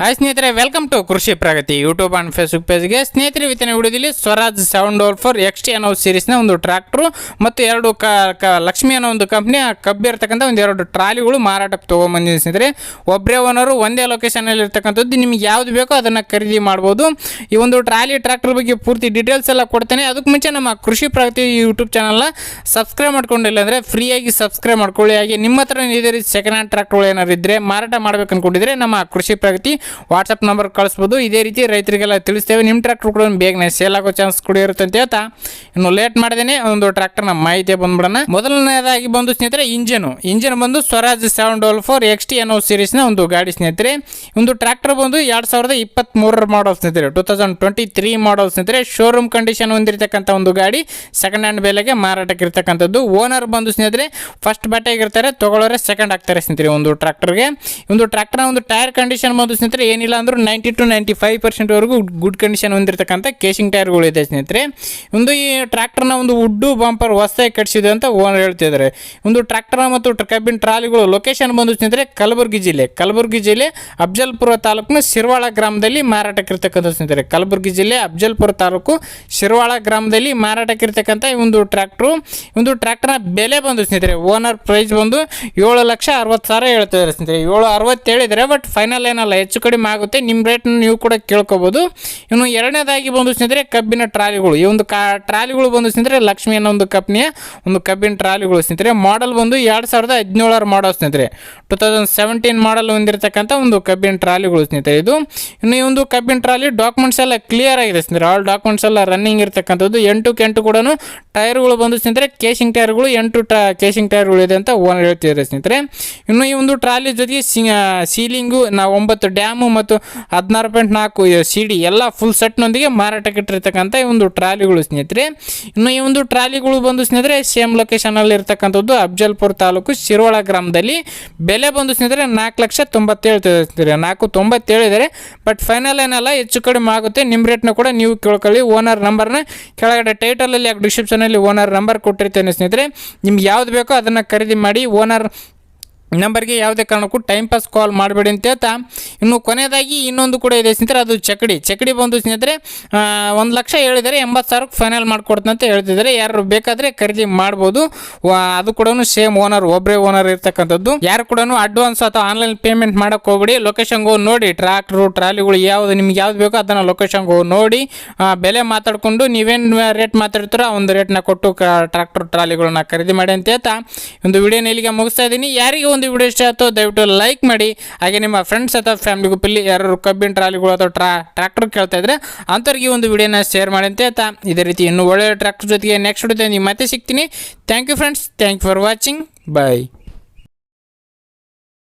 Hi ಸ್ನೇಹಿತರೆ welcome to Krishi Pragati YouTube and Facebook ಪೇಜ್ಗೆ ಸ್ನೇಹಿತರೆ, ಇವತ್ತಿನ ವಿಡಿಯೋದಲ್ಲಿ Swaraj seven double four X T ಅನ್ನೋ ಸೀರೀಸ್ನ ಒಂದು ಟ್ರ್ಯಾಕ್ಟ್ರು ಮತ್ತು ಎರಡು ಕ ಲಕ್ಷ್ಮಿ ಅನ್ನೋ ಒಂದು ಕಂಪ್ನಿಯ ಕಬ್ಬಿರ್ತಕ್ಕಂಥ ಒಂದು ಎರಡು ಟ್ರಾಲಿಗಳು ಮಾರಾಟಕ್ಕೆ ತೊಗೊಂಬಂದಿದ್ದೀನಿ ಸ್ನೇಹಿತರೆ. ಒಬ್ಬರೇ ಓನರು ಒಂದೇ ಲೊಕೇಶನಲ್ಲಿ ಇರ್ತಕ್ಕಂಥದ್ದು. ನಿಮ್ಗೆ ಯಾವ್ದು ಬೇಕೋ ಅದನ್ನು ಖರೀದಿ ಮಾಡ್ಬೋದು. ಈ ಒಂದು ಟ್ರಾಲಿ ಟ್ರ್ಯಾಕ್ಟರ್ ಬಗ್ಗೆ ಪೂರ್ತಿ ಡೀಟೇಲ್ಸ್ ಎಲ್ಲ ಕೊಡ್ತೇನೆ. ಅದಕ್ಕೆ ಮುಂಚೆ ನಮ್ಮ ಕೃಷಿ ಪ್ರಗತಿ ಯೂಟ್ಯೂಬ್ ಚಾನಲ್ನ ಸಬ್ಸ್ಕ್ರೈಬ್ ಮಾಡ್ಕೊಂಡಿಲ್ಲ ಅಂದರೆ ಫ್ರೀಯಾಗಿ ಸಬ್ಸ್ಕ್ರೈಬ್ ಮಾಡ್ಕೊಳ್ಳಿ. ಹಾಗೆ ನಿಮ್ಮ ಹತ್ರ ಇದೇ ರೀತಿ ಸೆಕೆಂಡ್ ಹ್ಯಾಂಡ್ ಟ್ರ್ಯಾಕ್ಟರ್ಗಳು ಏನಾದ್ರು ಇದ್ದರೆ ಮಾರಾಟ ಮಾಡ್ಬೇಕು ಅಂದ್ಕೊಂಡಿದ್ರೆ ನಮ್ಮ ಕೃಷಿ ಪ್ರಗತಿ ವಾಟ್ಸಪ್ ನಂಬರ್ ಕಳಿಸ್ಬೋದು. ಇದೇ ರೀತಿ ರೈತರಿಗೆಲ್ಲ ತಿಳಿಸ್ತೇವೆ. ನಿಮ್ಮ ಟ್ರ್ಯಾಕ್ಟರ್ ಕೂಡ ಬೇಗನೆ ಸೇಲ್ ಆಗೋ ಚಾನ್ಸ್ ಕೂಡ ಇರುತ್ತೆ ಅಂತ ಹೇಳ್ತಾ ಇನ್ನು ಲೇಟ್ ಮಾಡಿದೇನೆ ಒಂದು ಟ್ರ್ಯಾಕ್ಟರ್ನ ಮಾಹಿತಿ ಬಂದ್ಬಿಡೋಣ. ಮೊದಲನೇದಾಗಿ ಬಂದು ಸ್ನೇಹಿತರೆ ಇಂಜನು ಇಂಜಿನ್ ಬಂದು Swaraj seven double four X T NO ಸೀರೀಸ್ನ ಒಂದು ಗಾಡಿ ಸ್ನೇಹಿತರೆ. ಒಂದು ಟ್ರ್ಯಾಕ್ಟರ್ ಬಂದು ಎರಡು ಸಾವಿರದ ಇಪ್ಪತ್ತ್ಮೂರರ ಮಾಡಲ್ ಸ್ನೇಹಿತರೆ. Two thousand twenty three model ಸ್ನೇಹಿತರೆ. ಶೋರೂಮ್ ಕಂಡೀಷನ್ ಹೊಂದಿರತಕ್ಕಂಥ ಒಂದು ಗಾಡಿ. ಸೆಕೆಂಡ್ ಹ್ಯಾಂಡ್ ಬೆಲೆಗೆ ಮಾರಾಟಕ್ಕೆ ಇರ್ತಕ್ಕಂಥದ್ದು ಓನರ್ ಬಂದು ಸ್ನೇಹಿತರೆ ಫಸ್ಟ್ ಬಟ್ಟೆಗಿರ್ತಾರೆ ತಗೊಳ್ಳೋರೆ ಸೆಕೆಂಡ್ ಆಗ್ತಾರೆ ಸ್ನೇಹಿತರೆ ಒಂದು ಟ್ರ್ಯಾಕ್ಟರ್ಗೆ ಒಂದು ಟ್ರ್ಯಾಕ್ಟರ್ನ ಒಂದು ಟೈರ್ ಕಂಡೀಷನ್ ಬಂದು ಸ್ನೇಹಿತರೆ ಏನಿಲ್ಲ ಅಂದರೂ ನೈಂಟಿ ಟು ನೈಂಟಿ ಫೈವ್ ಪರ್ಸೆಂಟ್ವರೆಗೂ ಗುಡ್ ಕಂಡೀಷನ್ ಹೊಂದಿರತಕ್ಕಂಥ ಕೇಸಿಂಗ್ ಟೈರ್ಗಳು ಇದೆ ಸ್ನೇಹಿತರೆ. ಒಂದು ಈ ಟ್ರ್ಯಾಕ್ಟರ್ನ ಒಂದು ಉಡ್ಡು ಬಂಪರ್ ಹೊಸದಾಗಿ ಕಟ್ಸಿದೆ ಅಂತ ಓನರ್ ಹೇಳ್ತಿದ್ದಾರೆ. ಒಂದು ಟ್ರ್ಯಾಕ್ಟರ್ನ ಮತ್ತು ಕಬ್ಬಿನ ಟ್ರಾಲಿಗಳು ಲೊಕೇಶನ್ ಬಂದು ಸ್ನೇಹಿತರೆ, ಕಲಬುರಗಿ ಜಿಲ್ಲೆ. ಕಲಬುರಗಿ ಜಿಲ್ಲೆ ಅಫ್ಜಲ್ಪುರ ತಾಲೂಕಿನ ಶಿರ್ವಾಳ ಗ್ರಾಮದಲ್ಲಿ ಮಾರಾಟಕ್ಕೆ ಇರ್ತಕ್ಕಂಥ ಸ್ನೇಹಿತರೆ. ಕಲಬುರಗಿ ಜಿಲ್ಲೆ ಅಫ್ಜಲ್ಪುರ ತಾಲೂಕು ಶಿರ್ವಾಳ ಗ್ರಾಮದಲ್ಲಿ ಮಾರಾಟಕ್ಕೆ ಈ ಒಂದು ಟ್ರ್ಯಾಕ್ಟ್ರು ಒಂದು ಟ್ರ್ಯಾಕ್ಟರ್ನ ಬೆಲೆ ಬಂದು ಸ್ನೇಹಿತರೆ ಓನರ್ ಪ್ರೈಸ್ ಬಂದು ಏಳು ಲಕ್ಷ ಅರವತ್ತು ಸಾವಿರ ಹೇಳ್ತಿದ್ದಾರೆ ಸ್ನೇಹಿತರೆ. ಏಳು ಅರವತ್ತು ಹೇಳಿದರೆ ಬಟ್ ಫೈನಲ್ ಏನಲ್ಲ. ಹೆಚ್ಚು ಕಡಿಮೆ ಆಗುತ್ತೆ. ನಿಮ್ಮ ರೇಟ್ನ ನೀವು ಕೂಡ ಕೇಳ್ಕೊಬೋದು. ಇನ್ನು ಎರಡನೇದಾಗಿ ಬಂದು ಸ್ನೇಹಿತರೆ ಕಬ್ಬಿನ ಟ್ರಾಲಿಗಳು. ಈ ಒಂದು ಕಾ, ಟ್ರಾಲಿಗಳು ಬಂದು ಸ್ನೇಹಿತರೆ ಲಕ್ಷ್ಮಿ ಅನ್ನೋ ಒಂದು ಕಂಪ್ನಿಯ ಒಂದು ಕಬ್ಬಿನ ಟ್ರಾಲಿಗಳು ಸ್ನೇಹಿತರೆ. ಮಾಡಲ್ ಬಂದು ಎರಡು ಸಾವಿರದ ಹದಿನೇಳರ ಮಾಡಲ್ ಸ್ನೇಹಿತರೆ. ಟು ತೌಸಂಡ್ ಸೆವೆಂಟೀನ್ ಮಾಡಲ್ ಹೊಂದಿರತಕ್ಕಂಥ ಒಂದು ಕಬ್ಬಿನ ಟ್ರಾಲಿಗಳು ಸ್ನೇಹಿತರೆ ಇದು. ಇನ್ನು ಈ ಒಂದು ಕಬ್ಬಿನ ಟ್ರಾಲಿ ಡಾಕ್ಯುಮೆಂಟ್ಸ್ ಎಲ್ಲ ಕ್ಲಿಯರ್ ಆಗಿದೆ ಸ್ನೇಹಿತರೆ. ಆಲ್ ಡಾಕ್ಯುಮೆಂಟ್ಸ್ ಎಲ್ಲ ರನ್ನಿಂಗ್ ಇರತಕ್ಕಂಥದ್ದು. ಎಂಟು ಕೆಂಟು ಕೂಡ ಟೈರ್ಗಳು ಬಂದು ಸ್ನೇಹಿತರೆ ಕೇಶಿಂಗ್ ಟೈರ್ಗಳು, ಎಂಟು ಟ ಕೇಸಿಂಗ್ ಟೈರ್ಗಳು ಇದೆ ಅಂತ ಓನರ್ ಹೇಳ್ತಿದ್ದಾರೆ ಸ್ನೇಹಿತರೆ. ಇನ್ನು ಈ ಒಂದು ಟ್ರಾಲಿ ಜೊತೆಗೆ ಸೀಲಿಂಗು ನಾವು ಒಂಬತ್ತು ಡ್ಯಾಮು ಮತ್ತು ಹದಿನಾರು ಪಾಯಿಂಟ್ ನಾಲ್ಕು ಸಿ ಡಿ ಎಲ್ಲ ಫುಲ್ ಸೆಟ್ನೊಂದಿಗೆ ಮಾರಾಟಕ್ಕೆ ಇಟ್ಟಿರ್ತಕ್ಕಂಥ ಈ ಒಂದು ಟ್ರಾಲಿಗಳು ಸ್ನೇಹಿತರೆ. ಇನ್ನು ಈ ಒಂದು ಟ್ರಾಲಿಗಳು ಬಂದು ಸ್ನೇಹಿತರೆ ಸೇಮ್ ಲೊಕೇಶನಲ್ಲಿ ಇರ್ತಕ್ಕಂಥದ್ದು ಅಫ್ಜಲ್ಪುರ ತಾಲೂಕು ಶಿರೋಳ ಗ್ರಾಮದಲ್ಲಿ. ಬೆಲೆ ಬಂದು ಸ್ನೇಹಿತರೆ, ನಾಲ್ಕು ಲಕ್ಷ ತೊಂಬತ್ತೇಳು ಸ್ನೇಹಿತರೆ, ನಾಲ್ಕು ತೊಂಬತ್ತೇಳು ಇದ್ದಾರೆ ಬಟ್ ಫೈನಲ್ ಏನಲ್ಲ ಹೆಚ್ಚು ಕಡಿಮೆ ಆಗುತ್ತೆ, ನಿಮ್ಮ ರೇಟ್ನ ಕೂಡ ನೀವು ಕೇಳ್ಕೊಳ್ಳಿ ಓನರ್ ನಂಬರ್ನ ಕೆಳಗಡೆ ಟೈಟಲಲ್ಲಿ ಓನರ್ ನಂಬರ್ ಕೊಟ್ಟಿರ್ತೇನೆ ಸ್ನೇಹಿತರೆ. ನಿಮ್ಗೆ ಯಾವ್ದು ಬೇಕೋ ಅದನ್ನು ಖರೀದಿ ಮಾಡಿ ಓನರ್ ನಂಬರ್ಗೆ ಯಾವುದೇ ಕಾರಣಕ್ಕೂ ಟೈಮ್ ಪಾಸ್ ಕಾಲ್ ಮಾಡಬೇಡಿ ಅಂತ ಹೇಳ್ತಾ, ಇನ್ನು ಕೊನೆಯದಾಗಿ ಇನ್ನೊಂದು ಕೂಡ ಇದೆ ಸ್ನೇಹಿತರೆ, ಅದು ಚಕಡಿ. ಚಕಡಿ ಬಂದು ಸ್ನೇಹಿತರೆ ಒಂದು ಲಕ್ಷ ಹೇಳಿದರೆ ಎಂಬತ್ತು ಸಾವಿರಕ್ಕೆ ಫೈನಲ್ ಅಂತ ಹೇಳ್ತಿದ್ದಾರೆ. ಯಾರು ಬೇಕಾದರೆ ಖರೀದಿ ಮಾಡ್ಬೋದು. ಅದು ಕೂಡ ಸೇಮ್ ಓನರ್ ಒಬ್ಬರೇ ಓನರ್ ಇರ್ತಕ್ಕಂಥದ್ದು. ಯಾರು ಕೂಡ ಅಡ್ವಾನ್ಸ್ ಅಥವಾ ಆನ್ಲೈನ್ ಪೇಮೆಂಟ್ ಮಾಡೋಕ್ಕೆ ಹೋಗ್ಬಿಡಿ. ಲೊಕೇಶನ್ಗೆ ಹೋಗಿ ನೋಡಿ ಟ್ರಾಕ್ಟ್ರು ಟ್ರಾಲಿಗಳು ಯಾವುದು ನಿಮ್ಗೆ ಯಾವ್ದು ಬೇಕೋ ಅದನ್ನು ಲೊಕೇಶನ್ಗೆ ಹೋಗಿ ನೋಡಿ ಬೆಲೆ ಮಾತಾಡಿಕೊಂಡು ನೀವೇನು ರೇಟ್ ಮಾತಾಡ್ತೀರೋ ಒಂದು ರೇಟ್ನ ಕೊಟ್ಟು ಟ್ರಾಕ್ಟರ್ ಟ್ರಾಲಿಗಳನ್ನ ಖರೀದಿ ಮಾಡಿ ಅಂತ ಹೇಳ್ತಾ, ಒಂದು ವಿಡಿಯೋನ ಇಲ್ಲಿಗೆ ಮುಗಿಸ್ತಾ ಇದ್ದೀನಿ. ಯಾರಿಗೆ ಒಂದು ವಿಡಿಯೋ ಇಷ್ಟ ಆಯಿತು ದಯವಿಟ್ಟು ಲೈಕ್ ಮಾಡಿ. ಹಾಗೆ ನಿಮ್ಮ ಫ್ರೆಂಡ್ಸ್ ಅಥವಾ ಫ್ಯಾಮಿಲಿ ಗ್ರೂಪಲ್ಲಿ ಯಾರು ಕಬ್ಬಿನ ಟ್ರಾಲಿಗಳು ಅಥವಾ ಟ್ರಾ ಟ್ರ್ಯಾಕ್ಟರ್ ಕೇಳ್ತಾ ಇದ್ರೆ ಅಂಥವ್ರಿಗೆ ಒಂದು ವಿಡಿಯೋನ ಶೇರ್ ಮಾಡಿ ಅಂತ ಹೇಳ್ತಾ. ಇದೇ ರೀತಿ ಇನ್ನೂ ಒಳ್ಳೆಯ ಟ್ರ್ಯಾಕ್ಟರ್ ಜೊತೆಗೆ ನೆಕ್ಸ್ಟ್ ವಿಡಿಯೋದಲ್ಲಿ ಮತ್ತೆ ಸಿಗ್ತೀನಿ. Thank you friends thank you for watching bye